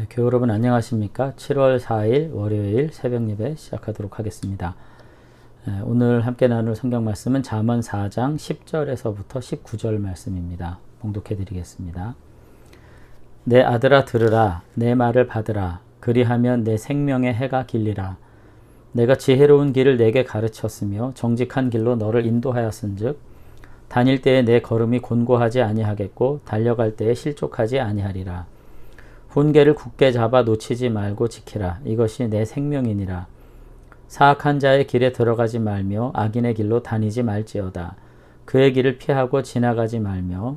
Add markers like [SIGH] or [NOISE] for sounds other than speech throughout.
네, 교회 여러분 안녕하십니까? 7월 4일 월요일 새벽 예배 시작하도록 하겠습니다. 네, 오늘 함께 나눌 성경 말씀은 잠언 4장 10절에서부터 19절 말씀입니다. 봉독해 드리겠습니다. 내 아들아 들으라 내 말을 받으라 그리하면 내 생명의 해가 길리라 내가 지혜로운 길을 내게 가르쳤으며 정직한 길로 너를 인도하였은즉 다닐 때에 내 걸음이 곤고하지 아니하겠고 달려갈 때에 실족하지 아니하리라 훈계를 굳게 잡아 놓치지 말고 지키라. 이것이 내 생명이니라. 사악한 자의 길에 들어가지 말며 악인의 길로 다니지 말지어다. 그의 길을 피하고 지나가지 말며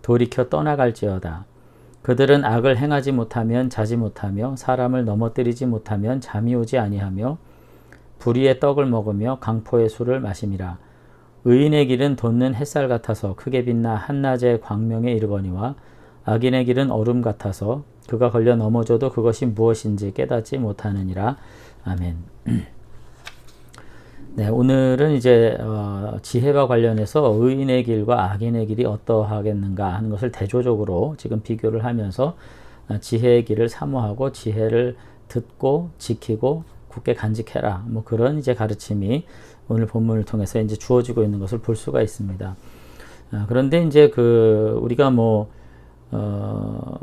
돌이켜 떠나갈지어다. 그들은 악을 행하지 못하면 자지 못하며 사람을 넘어뜨리지 못하면 잠이 오지 아니하며 불의의 떡을 먹으며 강포의 술을 마심이라. 의인의 길은 돋는 햇살 같아서 크게 빛나 한낮의 광명에 이르거니와 악인의 길은 얼음 같아서 그가 걸려 넘어져도 그것이 무엇인지 깨닫지 못하느니라. 아멘. [CLEARS THROAT] 네, 오늘은 이제 어, 지혜와 관련해서 의인의 길과 악인의 길이 어떠하겠는가 하는 것을 대조적으로 지금 비교를 하면서 어, 지혜의 길을 사모하고 지혜를 듣고 지키고 굳게 간직해라. 뭐 그런 이제 가르침이 오늘 본문을 통해서 이제 주어지고 있는 것을 볼 수가 있습니다. 어, 그런데 이제 그 우리가 뭐 어,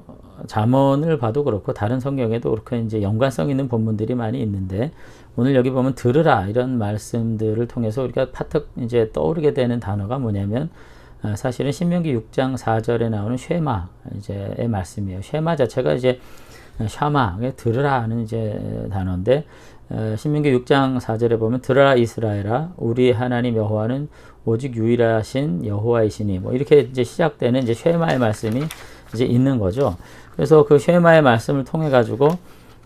잠언을 봐도 그렇고 다른 성경에도 그렇게 이제 연관성 있는 본문들이 많이 있는데 오늘 여기 보면 들으라 이런 말씀들을 통해서 우리가 파특 이제 떠오르게 되는 단어가 뭐냐면 아, 사실은 신명기 6장 4절에 나오는 쉐마 이제의 말씀이에요. 쉐마 자체가 이제 샤마 들으라 하는 이제 단어인데 어, 신명기 6장 4절에 보면 들으라 이스라엘아 우리 하나님 여호와는 오직 유일하신 여호와이시니 뭐 이렇게 이제 시작되는 이제 쉐마의 말씀이 이제 있는 거죠. 그래서 그 쉐마의 말씀을 통해 가지고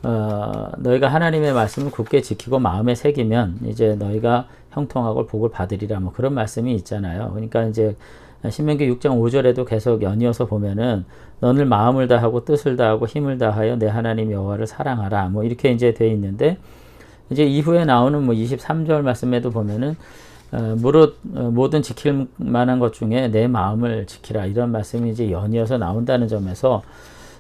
어, 너희가 하나님의 말씀을 굳게 지키고 마음에 새기면 이제 너희가 형통하고 복을 받으리라 뭐 그런 말씀이 있잖아요. 그러니까 이제 신명기 6장 5절에도 계속 연이어서 보면은 너를 마음을 다하고 뜻을 다하고 힘을 다하여 내 하나님 여호와를 사랑하라 뭐 이렇게 이제 돼 있는데 이제 이후에 나오는 뭐 23절 말씀에도 보면은 어, 무릇 어, 모든 지킬 만한 것 중에 내 마음을 지키라 이런 말씀이 이제 연이어서 나온다는 점에서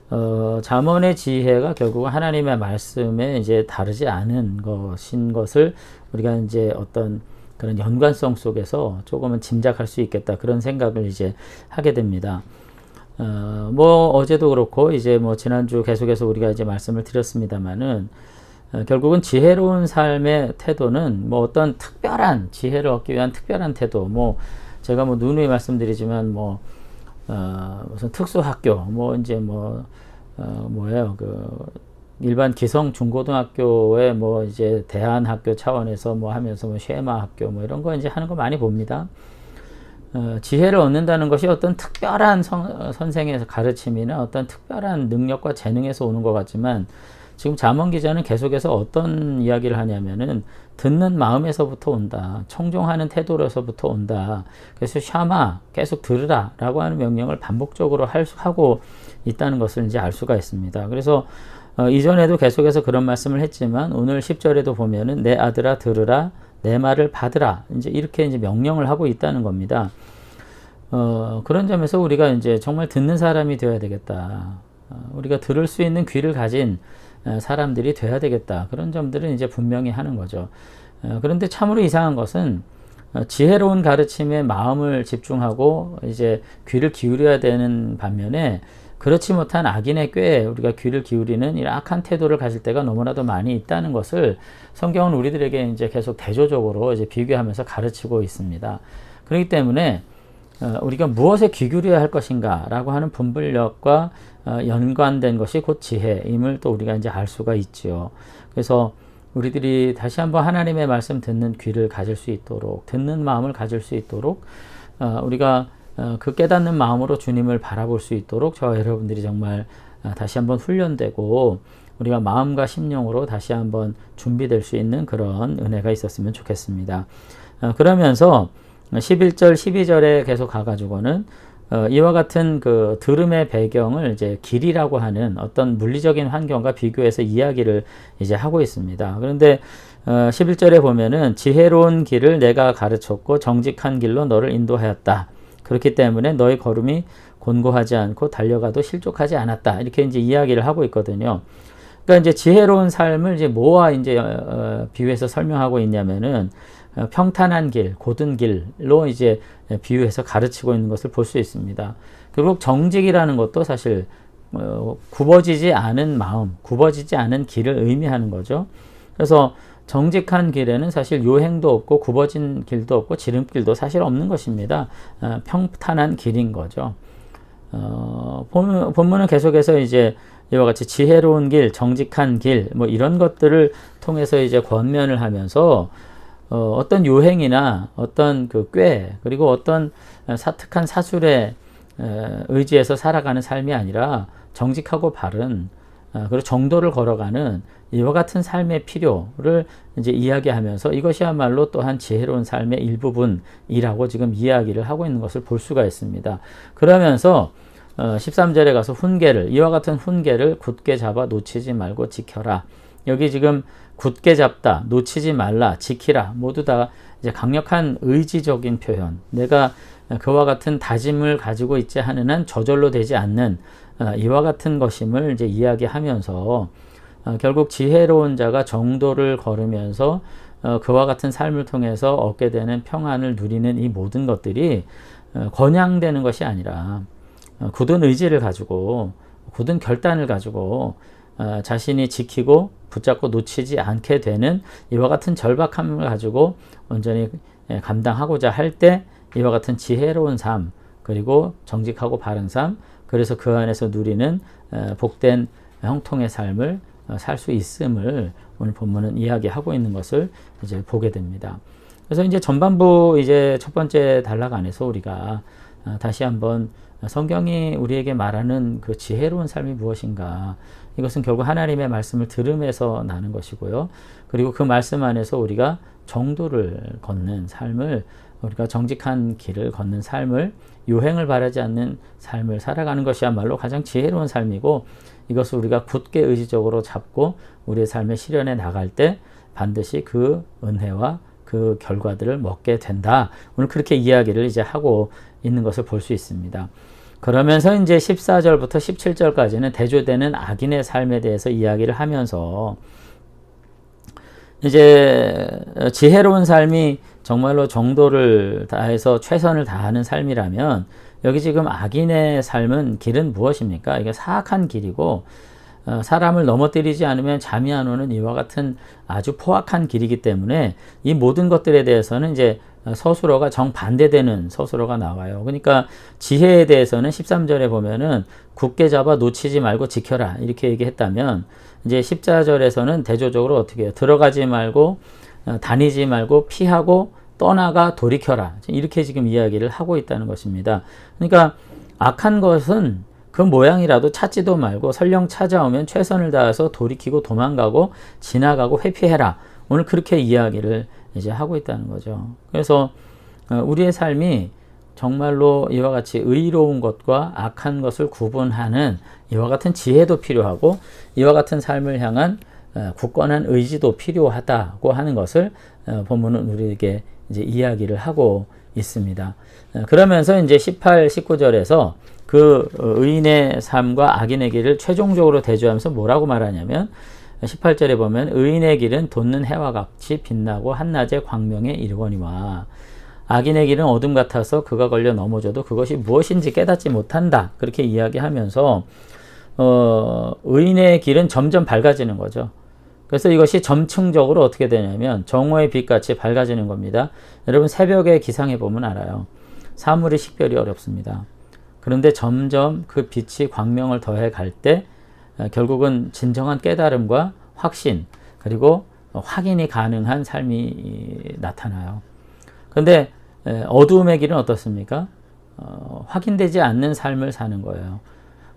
어, 잠언의 지혜가 결국 하나님의 말씀에 이제 다르지 않은 것인 것을 우리가 이제 어떤 그런 연관성 속에서 조금은 짐작할 수 있겠다 그런 생각을 이제 하게 됩니다. 어, 뭐 어제도 그렇고 이제 뭐 지난주 계속해서 우리가 이제 말씀을 드렸습니다만은 어, 결국은 지혜로운 삶의 태도는 뭐 어떤 특별한 지혜를 얻기 위한 특별한 태도 뭐 제가 뭐 누누이 말씀드리지만 뭐 어, 무슨 특수학교, 뭐, 이제 뭐, 어, 뭐예요, 그, 일반 기성 중고등학교에 뭐 이제 대안학교 차원에서 뭐 하면서 뭐 쉐마 학교 뭐 이런 거 이제 하는 거 많이 봅니다. 어, 지혜를 얻는다는 것이 어떤 특별한 성, 선생의 가르침이나 어떤 특별한 능력과 재능에서 오는 것 같지만 지금 자문 기자는 계속해서 어떤 이야기를 하냐면은 듣는 마음에서부터 온다. 청종하는 태도로서부터 온다. 그래서 샤마 계속 들으라 라고 하는 명령을 반복적으로 할, 하고 있다는 것을 이제 알 수가 있습니다. 그래서 어, 이전에도 계속해서 그런 말씀을 했지만 오늘 10절에도 보면은 내 아들아 들으라 내 말을 받으라 이제 이렇게 이제 명령을 하고 있다는 겁니다. 어, 그런 점에서 우리가 이제 정말 듣는 사람이 되어야 되겠다. 어, 우리가 들을 수 있는 귀를 가진 사람들이 돼야 되겠다. 그런 점들은 이제 분명히 하는 거죠. 그런데 참으로 이상한 것은 어, 지혜로운 가르침에 마음을 집중하고 이제 귀를 기울여야 되는 반면에 그렇지 못한 악인의 꾀에 우리가 귀를 기울이는 이 악한 태도를 가질 때가 너무나도 많이 있다는 것을 성경은 우리들에게 이제 계속 대조적으로 이제 비교하면서 가르치고 있습니다. 그렇기 때문에 어, 우리가 무엇에 귀 기울여야 할 것인가 라고 하는 분별력과 어, 연관된 것이 곧 지혜임을 또 우리가 이제 알 수가 있지요. 그래서 우리들이 다시 한번 하나님의 말씀 듣는 귀를 가질 수 있도록 듣는 마음을 가질 수 있도록 어, 우리가 그 깨닫는 마음으로 주님을 바라볼 수 있도록 저와 여러분들이 정말 다시 한번 훈련되고 우리가 마음과 심령으로 다시 한번 준비될 수 있는 그런 은혜가 있었으면 좋겠습니다. 그러면서 11절, 12절에 계속 가가지고는 어, 이와 같은 그 들음의 배경을 이제 길이라고 하는 어떤 물리적인 환경과 비교해서 이야기를 이제 하고 있습니다. 그런데 어, 11절에 보면은 지혜로운 길을 내가 가르쳤고 정직한 길로 너를 인도하였다. 그렇기 때문에 너의 걸음이 곤고하지 않고 달려가도 실족하지 않았다. 이렇게 이제 이야기를 하고 있거든요. 그러니까 이제 지혜로운 삶을 이제 뭐와 이제 어, 비유해서 설명하고 있냐면은 어, 평탄한 길, 고든 길로 이제 비유해서 가르치고 있는 것을 볼 수 있습니다. 결국 정직이라는 것도 사실 어, 굽어지지 않은 마음, 굽어지지 않은 길을 의미하는 거죠. 그래서 정직한 길에는 사실 요행도 없고 굽어진 길도 없고 지름길도 사실 없는 것입니다. 어, 평탄한 길인 거죠. 어, 본문, 본문은 계속해서 이제 이와 같이 지혜로운 길, 정직한 길, 뭐 이런 것들을 통해서 이제 권면을 하면서 어, 어떤 요행이나 어떤 그 꾀, 그리고 어떤 사특한 사술에 의지해서 살아가는 삶이 아니라 정직하고 바른 어, 그리고 정도를 걸어가는 이와 같은 삶의 필요를 이제 이야기하면서 이것이야말로 또한 지혜로운 삶의 일부분이라고 지금 이야기를 하고 있는 것을 볼 수가 있습니다. 그러면서 13절에 어, 가서 훈계를 이와 같은 훈계를 굳게 잡아 놓치지 말고 지켜라. 여기 지금 굳게 잡다, 놓치지 말라, 지키라 모두 다 이제 강력한 의지적인 표현. 내가 그와 같은 다짐을 가지고 있지 않은 한 저절로 되지 않는 어, 이와 같은 것임을 이제 이야기하면서 어, 결국 지혜로운 자가 정도를 걸으면서 어, 그와 같은 삶을 통해서 얻게 되는 평안을 누리는 이 모든 것들이 권양되는 것이 아니라 굳은 의지를 가지고 굳은 결단을 가지고 자신이 지키고 붙잡고 놓치지 않게 되는 이와 같은 절박함을 가지고 온전히 예, 감당하고자 할 때 이와 같은 지혜로운 삶 그리고 정직하고 바른 삶 그래서 그 안에서 누리는 복된 형통의 삶을 어, 살수 있음을 오늘 본문은 이야기하고 있는 것을 이제 보게 됩니다. 그래서 이제 전반부 이제 첫 번째 단락 안에서 우리가 어, 다시 한번 성경이 우리에게 말하는 그 지혜로운 삶이 무엇인가 이것은 결국 하나님의 말씀을 들음에서 나는 것이고요. 그리고 그 말씀 안에서 우리가 정도를 걷는 삶을 우리가 정직한 길을 걷는 삶을 유행을 바라지 않는 삶을 살아가는 것이야말로 가장 지혜로운 삶이고 이것을 우리가 굳게 의지적으로 잡고 우리의 삶의 실현에 나갈 때 반드시 그 은혜와 그 결과들을 먹게 된다. 오늘 그렇게 이야기를 이제 하고 있는 것을 볼 수 있습니다. 그러면서 이제 14절부터 17절까지는 대조되는 악인의 삶에 대해서 이야기를 하면서 이제 지혜로운 삶이 정말로 정도를 다해서 최선을 다하는 삶이라면 여기 지금 악인의 삶은 길은 무엇입니까? 이게 사악한 길이고 어, 사람을 넘어뜨리지 않으면 잠이 안 오는 이와 같은 아주 포악한 길이기 때문에 이 모든 것들에 대해서는 이제 서술어가 정반대되는 서술어가 나와요. 그러니까 지혜에 대해서는 13절에 보면은 굳게 잡아 놓치지 말고 지켜라 이렇게 얘기했다면 이제 14절에서는 대조적으로 어떻게 해요? 들어가지 말고 어, 다니지 말고 피하고 떠나가 돌이켜라. 이렇게 지금 이야기를 하고 있다는 것입니다. 그러니까 악한 것은 그 모양이라도 찾지도 말고 설령 찾아오면 최선을 다해서 돌이키고 도망가고 지나가고 회피해라. 오늘 그렇게 이야기를 이제 하고 있다는 거죠. 그래서 어, 우리의 삶이 정말로 이와 같이 의로운 것과 악한 것을 구분하는 이와 같은 지혜도 필요하고 이와 같은 삶을 향한 어, 굳건한 의지도 필요하다고 하는 것을 어, 본문은 우리에게 이제 이야기를 하고 있습니다. 그러면서 이제 18, 19절에서 그 의인의 삶과 악인의 길을 최종적으로 대조하면서 뭐라고 말하냐면 18절에 보면 의인의 길은 돋는 해와 같이 빛나고 한낮의 광명에 이르거니와 악인의 길은 어둠 같아서 그가 걸려 넘어져도 그것이 무엇인지 깨닫지 못한다. 그렇게 이야기하면서 어, 의인의 길은 점점 밝아지는 거죠. 그래서 이것이 점층적으로 어떻게 되냐면 정오의 빛같이 밝아지는 겁니다. 여러분 새벽에 기상해 보면 알아요. 사물이 식별이 어렵습니다. 그런데 점점 그 빛이 광명을 더해 갈때 어, 결국은 진정한 깨달음과 확신 그리고 확인이 가능한 삶이 나타나요. 그런데 어두움의 길은 어떻습니까? 어, 확인되지 않는 삶을 사는 거예요.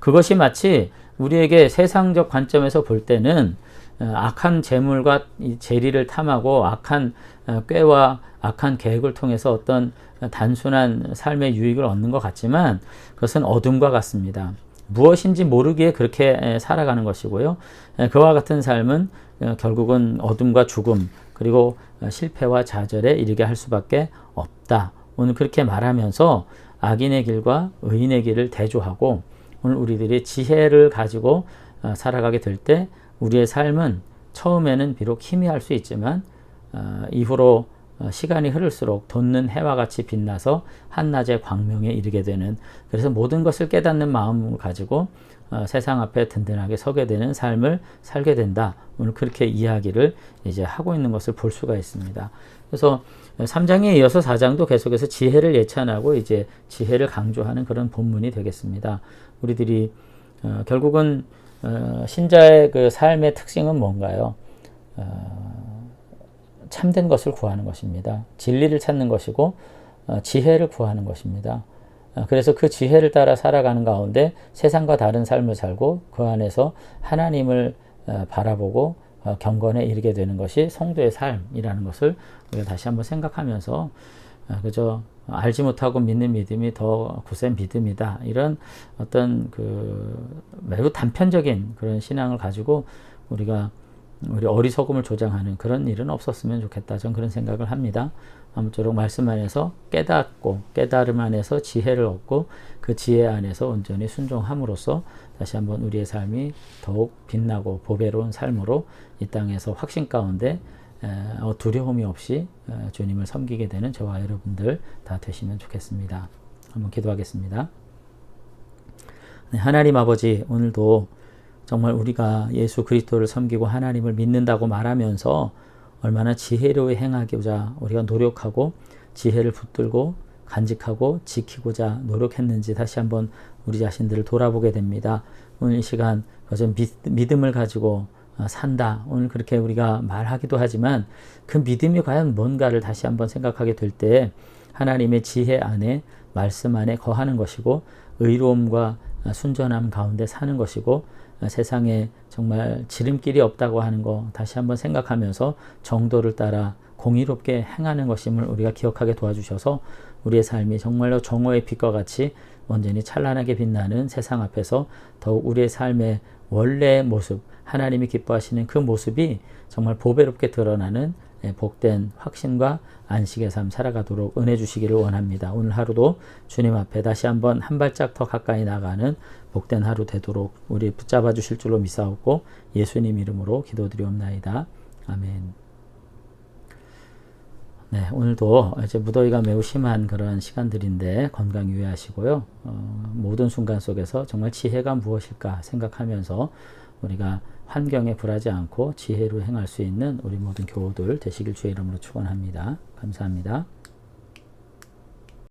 그것이 마치 우리에게 세상적 관점에서 볼 때는 어, 악한 재물과 재리를 탐하고 악한 어, 꾀와 악한 계획을 통해서 어떤 단순한 삶의 유익을 얻는 것 같지만 그것은 어둠과 같습니다. 무엇인지 모르기에 그렇게 살아가는 것이고요. 그와 같은 삶은 어, 결국은 어둠과 죽음 그리고 실패와 좌절에 이르게 할 수밖에 없다. 오늘 그렇게 말하면서 악인의 길과 의인의 길을 대조하고 오늘 우리들이 지혜를 가지고 어, 살아가게 될 때 우리의 삶은 처음에는 비록 희미할 수 있지만 어, 이후로 어, 시간이 흐를수록 돋는 해와 같이 빛나서 한낮의 광명에 이르게 되는 그래서 모든 것을 깨닫는 마음을 가지고 어, 세상 앞에 든든하게 서게 되는 삶을 살게 된다. 오늘 그렇게 이야기를 이제 하고 있는 것을 볼 수가 있습니다. 그래서 3장에 이어서 4장도 계속해서 지혜를 예찬하고 이제 지혜를 강조하는 그런 본문이 되겠습니다. 우리들이 어, 결국은 어, 신자의 그 삶의 특징은 뭔가요? 어, 참된 것을 구하는 것입니다. 진리를 찾는 것이고 어, 지혜를 구하는 것입니다. 어, 그래서 그 지혜를 따라 살아가는 가운데 세상과 다른 삶을 살고 그 안에서 하나님을 어, 바라보고 어, 경건에 이르게 되는 것이 성도의 삶이라는 것을 우리가 다시 한번 생각하면서 그저 알지 못하고 믿는 믿음이 더 굳센 믿음이다. 이런 어떤 그 매우 단편적인 그런 신앙을 가지고 우리가 우리 어리석음을 조장하는 그런 일은 없었으면 좋겠다. 저는 그런 생각을 합니다. 아무쪼록 말씀 안에서 깨닫고 깨달음 안에서 지혜를 얻고 그 지혜 안에서 온전히 순종함으로써 다시 한번 우리의 삶이 더욱 빛나고 보배로운 삶으로 이 땅에서 확신 가운데 어, 두려움이 없이 어, 주님을 섬기게 되는 저와 여러분들 다 되시면 좋겠습니다. 한번 기도하겠습니다. 네, 하나님 아버지 오늘도 정말 우리가 예수 그리스도를 섬기고 하나님을 믿는다고 말하면서 얼마나 지혜로 행하고자 우리가 노력하고 지혜를 붙들고 간직하고 지키고자 노력했는지 다시 한번 우리 자신들을 돌아보게 됩니다. 오늘 이 시간 그저 믿음을 가지고 어, 산다. 오늘 그렇게 우리가 말하기도 하지만 그 믿음이 과연 뭔가를 다시 한번 생각하게 될 때 하나님의 지혜 안에 말씀 안에 거하는 것이고 의로움과 순전함 가운데 사는 것이고 세상에 정말 지름길이 없다고 하는 거 다시 한번 생각하면서 정도를 따라 공의롭게 행하는 것임을 우리가 기억하게 도와주셔서 우리의 삶이 정말로 정오의 빛과 같이 온전히 찬란하게 빛나는 세상 앞에서 더욱 우리의 삶의 원래의 모습, 하나님이 기뻐하시는 그 모습이 정말 보배롭게 드러나는 예, 복된 확신과 안식의 삶 살아가도록 은혜 주시기를 원합니다. 오늘 하루도 주님 앞에 다시 한번 한 발짝 더 가까이 나가는 복된 하루 되도록 우리 붙잡아 주실 줄로 믿사옵고 예수님 이름으로 기도드리옵나이다. 아멘. 네, 오늘도 이제 무더위가 매우 심한 그런 시간들인데 건강 유의하시고요. 어, 모든 순간 속에서 정말 지혜가 무엇일까 생각하면서 우리가 환경에 불하지 않고 지혜로 행할 수 있는 우리 모든 교우들 되시길 주의 이름으로 축원합니다. 감사합니다.